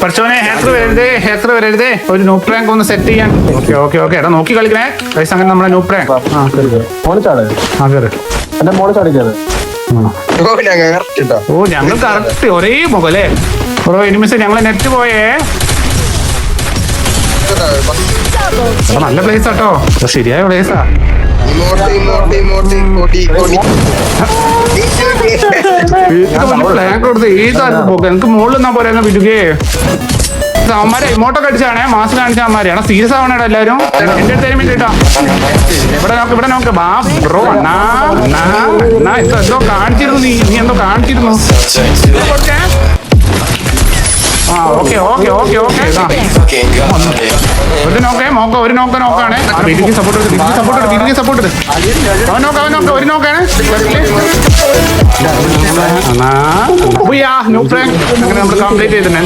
പഠിച്ചോനെ hacker വരരുതേ hacker വരരുതേ. ഒരു നൂ പ്രാങ്ക് ഒന്ന് സെറ്റ് ചെയ്യാൻ. ഓക്കെ ഓക്കെ ഓക്കെ എടാ നോക്കി കളിക്കണേ. ഗൈസ് അങ്ങനെ നമ്മളെ നൂ പ്രാങ്ക് ആ കയറി എന്റെ മോൾ ചാടിക്കാറ് ഓ ഞങ്ങൾ കറക്റ്റ് ഒരേ മുഖം അല്ലേ ബ്രോ ഇനിമിസ് ഞങ്ങളെ നെറ്റ് പോയേ. നല്ല പ്ലേസ് ആട്ടോ. ശരിയായ പ്ലേസാ കൊടുത്ത് ഏതായിരുന്നു പോക്ക്? എനിക്ക് മുകളിൽ നിന്നാ പോലെ വിടുകേ. അമ്മാരെ ഇമോട്ടൊക്കെ അടിച്ചാണേ മാസം കാണിച്ച എടാ സീരിയസ് ആവണേടാ എല്ലാരും എന്റെ അടുത്ത് ഇവിടെ നോക്ക് ഇവിടെ നോക്ക്. ബാ ബ്രോ അണ്ണാ അണ്ണാ അണ്ണാ. എന്തോ എന്തോ കാണിച്ചിരുന്നു നീ നീ എന്തോ കാണിച്ചിരുന്നു? ആ ഓക്കെ ഓക്കെ ഓക്കെ ഓക്കെ ഒരു നോക്കേ നോക്ക ഒരു നോക്ക നോക്കാണ്. സപ്പോർട്ട് സപ്പോർട്ട് സപ്പോർട്ട് അവൻ നോക്ക അവൻ നോക്ക. ഒരു നോക്കാണ്. അണ്ണാ നോ പ്രാങ്ക് അങ്ങനെ നമ്മൾ കംപ്ലീറ്റ് ചെയ്തിട്ടുണ്ട്